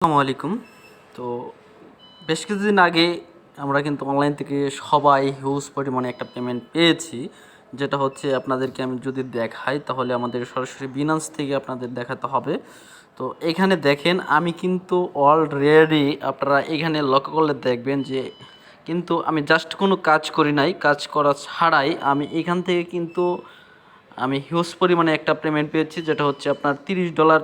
আসসালামু আলাইকুম। তো বেশ কিছুদিন আগে আমরা কিন্তু অনলাইন থেকে সবাই হিউজ পরিমাণে একটা পেমেন্ট পেয়েছি, যেটা হচ্ছে আপনাদেরকে আমি যদি দেখাই, তাহলে আমাদের সরাসরি বিনান্স থেকে আপনাদের দেখাতে হবে। তো এখানে দেখেন, আমি কিন্তু অলরেডি আপনারা এখানে লক্ষ্য করলে দেখবেন যে কিন্তু আমি জাস্ট কোনো কাজ করি নাই, কাজ করা ছাড়াই আমি এখান থেকে কিন্তু আমি হিউজ পরিমাণে একটা পেমেন্ট পেয়েছি, যেটা হচ্ছে আপনার তিরিশ ডলার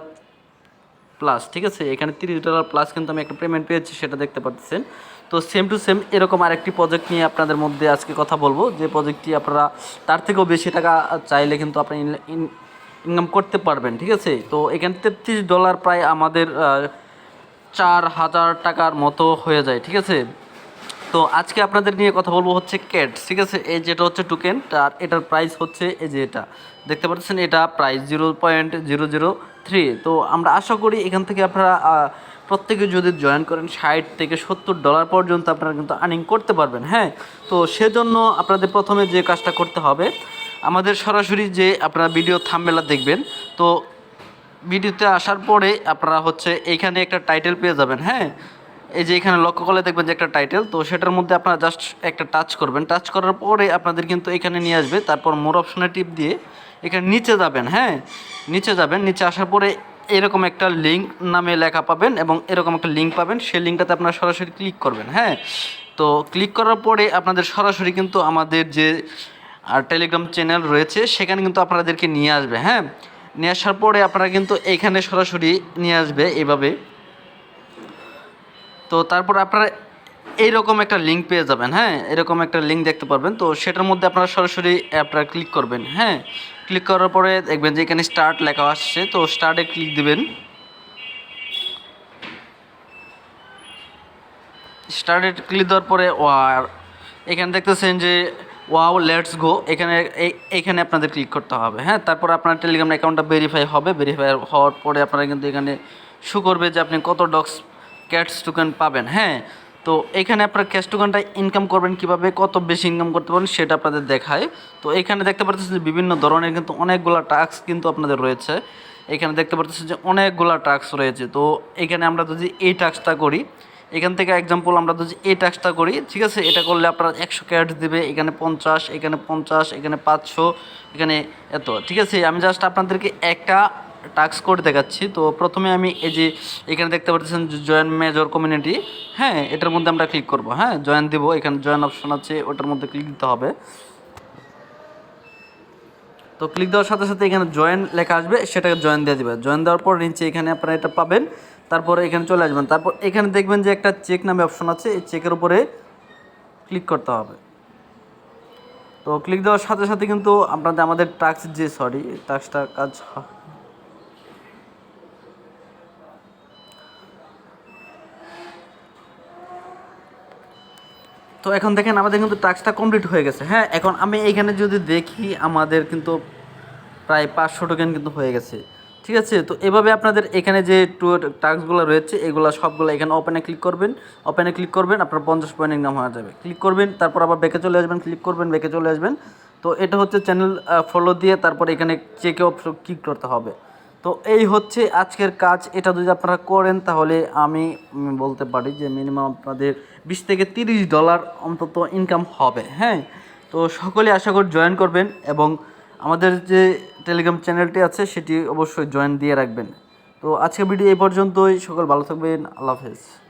প্লাস ঠিক আছে? এখানে তিরিশ ডলার প্লাস কিন্তু আমি একটা পেমেন্ট পেয়েছি, সেটা দেখতে পাচ্ছেন। তো সেম টু সেম এরকম আরেকটি প্রজেক্ট নিয়ে আপনাদের মধ্যে আজকে কথা বলব। যে প্রজেক্টটি আপনারা তার থেকেও বেশি টাকা চাইলে কিন্তু আপনি ইনকাম করতে পারবেন, ঠিক আছে? তো এখানে তেত্রিশ ডলার প্রায় আমাদের চার হাজার টাকার মতো হয়ে যায়, ঠিক আছে? তো আজকে আপনাদের নিয়ে কথা বলব হচ্ছে ক্যাট, ঠিক আছে? এই যেটা হচ্ছে টোকেন আর এটার প্রাইস হচ্ছে এই যে এটা। দেখতে পাচ্ছেন, এটা price zero point zero zero three তো আমরা আশা করি এখান থেকে আপনারা প্রত্যেকে যদি জয়েন করেন ষাট থেকে সত্তর ডলার পর্যন্ত আপনারা কিন্তু আর্নিং করতে পারবেন হ্যাঁ? তো সেজন্য আপনাদের প্রথমে যে কাজটা করতে হবে, আমাদের সরাসরি যে আপনারা ভিডিও থামবেলা দেখবেন, তো ভিডিওতে আসার পরে আপনারা হচ্ছে এইখানে একটা টাইটেল পেয়ে যাবেন হ্যাঁ? এই যে এখানে লক্ষ্য করলে দেখবেন যে একটা টাইটেল তো সেটার মধ্যে আপনারা জাস্ট একটা টাচ করবেন। টাচ করার পরে আপনাদের কিন্তু এখানে নিয়ে আসবে, তারপর মোর অপশনে টিপ দিয়ে এখানে নিচে যাবেন হ্যাঁ? নিচে যাবেন, নিচে আসার পরে এরকম একটা লিঙ্ক নামে লেখা পাবেন এবং এরকম একটা লিঙ্ক পাবেন, সেই লিঙ্কটাতে আপনারা সরাসরি ক্লিক করবেন হ্যাঁ? তো ক্লিক করার পরে আপনাদের সরাসরি কিন্তু আমাদের যে টেলিগ্রাম চ্যানেল রয়েছে, সেখানে কিন্তু আপনাদেরকে নিয়ে আসবে হ্যাঁ? নিয়ে আসার পরে আপনারা কিন্তু এইখানে সরাসরি নিয়ে আসবে, এভাবে। তো তারপর আপনারা এইরকম একটা লিঙ্ক পেয়ে যাবেন হ্যাঁ? এরকম একটা লিঙ্ক দেখতে পারবেন। তো সেটার মধ্যে আপনারা সরাসরি আপনারা ক্লিক করবেন হ্যাঁ? ক্লিক করার পরে দেখবেন যে এখানে স্টার্ট লেখা আসছে, তো স্টার্টে ক্লিক দিবেন। স্টার্টে ক্লিক দেওয়ার পরে ওয়ার এখানে দেখতেছেন যে ওয়াও লেটস গো এখানে এইখানে আপনাদের ক্লিক করতে হবে হ্যাঁ? তারপর আপনার টেলিগ্রাম অ্যাকাউন্টটা ভেরিফাই হবে। ভেরিফাই হওয়ার পরে আপনারা কিন্তু এখানে শু করবে যে আপনি কত ডক্স ক্যাটস টোকেন পাবেন হ্যাঁ? তো এখানে আপনার ক্যাশ টোকেনটা ইনকাম করবেন কীভাবে, কত বেশি ইনকাম করতে পারেন সেটা আপনাদের দেখায় তো এখানে দেখতে পাচ্ছেন যে বিভিন্ন ধরনের কিন্তু অনেকগুলো টাস্ক কিন্তু আপনাদের রয়েছে। এখানে দেখতে পাচ্ছেন যে অনেকগুলো টাস্ক রয়েছে। তো এখানে আমরা যদি এই টাস্কটা করি, এখান থেকে এক্সাম্পল আমরা যদি এই টাস্কটা করি, ঠিক আছে? এটা করলে আপনারা একশো ক্যারেট দেবে, এখানে পঞ্চাশ এখানে পঞ্চাশ, এখানে পাঁচশো, এখানে এত, ঠিক আছে? আমি জাস্ট আপনাদেরকে একটা টাস্ক কোড দেখাচ্ছি। তো প্রথমে আমি এই যে এখানে দেখতে পাচ্ছেন জয়েন মেজর কমিউনিটি হ্যাঁ এটার মধ্যে আমরা ক্লিক করব হ্যাঁ জয়েন দিব, এখানে জয়েন অপশন আছে, ওটার মধ্যে ক্লিক দিতে হবে। তো ক্লিক দেওয়ার সাথে সাথে এখানে জয়েন লেখা আসবে, সেটাকে জয়েন দিয়ে দিবে। জয়েন দেওয়ার পর নিচে এখানে আপনারা এটা পাবেন, তারপরে এখানে চলে আসবেন। তারপর এখানে দেখবেন যে একটা চেক নামে অপশন আছে, এই চেকের উপরে ক্লিক করতে হবে। তো ক্লিক দেওয়ার সাথে সাথে কিন্তু আপনাদের, আমাদের টাস্ক যে সরি টাস্কটা কাজ তো এখন দেখেন আমাদের কিন্তু টাস্কটা কমপ্লিট হয়ে গেছে। হ্যাঁ এখন আমি এখানে যদি দেখি আমাদের কিন্তু প্রায় পাঁচশো টোকেন কিন্তু হয়ে গেছে। ঠিক আছে? তো এভাবে আপনাদের এখানে যে টু টাস্কগুলো রয়েছে, এগুলো সবগুলো এখানে ওপেনে ক্লিক করবেন। ওপেনে ক্লিক করবেন, আপনার পঞ্চাশ পয়েন্ট ইনকাম হয়ে যাবে। ক্লিক করবেন, তারপর আবার ব্যাকে চলে আসবেন ক্লিক করবেন ব্যাকে চলে আসবেন। তো এটা হচ্ছে চ্যানেল ফলো দিয়ে তারপর এখানে চেকে অপশন ক্লিক করতে হবে। তো এই হচ্ছে আজকের কাজ। এটা যদি আপনারা করেন তাহলে আমি বলতে পারি যে মিনিমাম আপনাদের বিশ থেকে তিরিশ ডলার অন্তত ইনকাম হবে হ্যাঁ? তো সকলে আশা করি জয়েন করবেন এবং আমাদের যে টেলিগ্রাম চ্যানেলটি আছে সেটি অবশ্যই জয়েন দিয়ে রাখবেন। তো আজকের ভিডিও এই পর্যন্তই। সকল ভালো থাকবেন। আল্লাহ হাফেজ।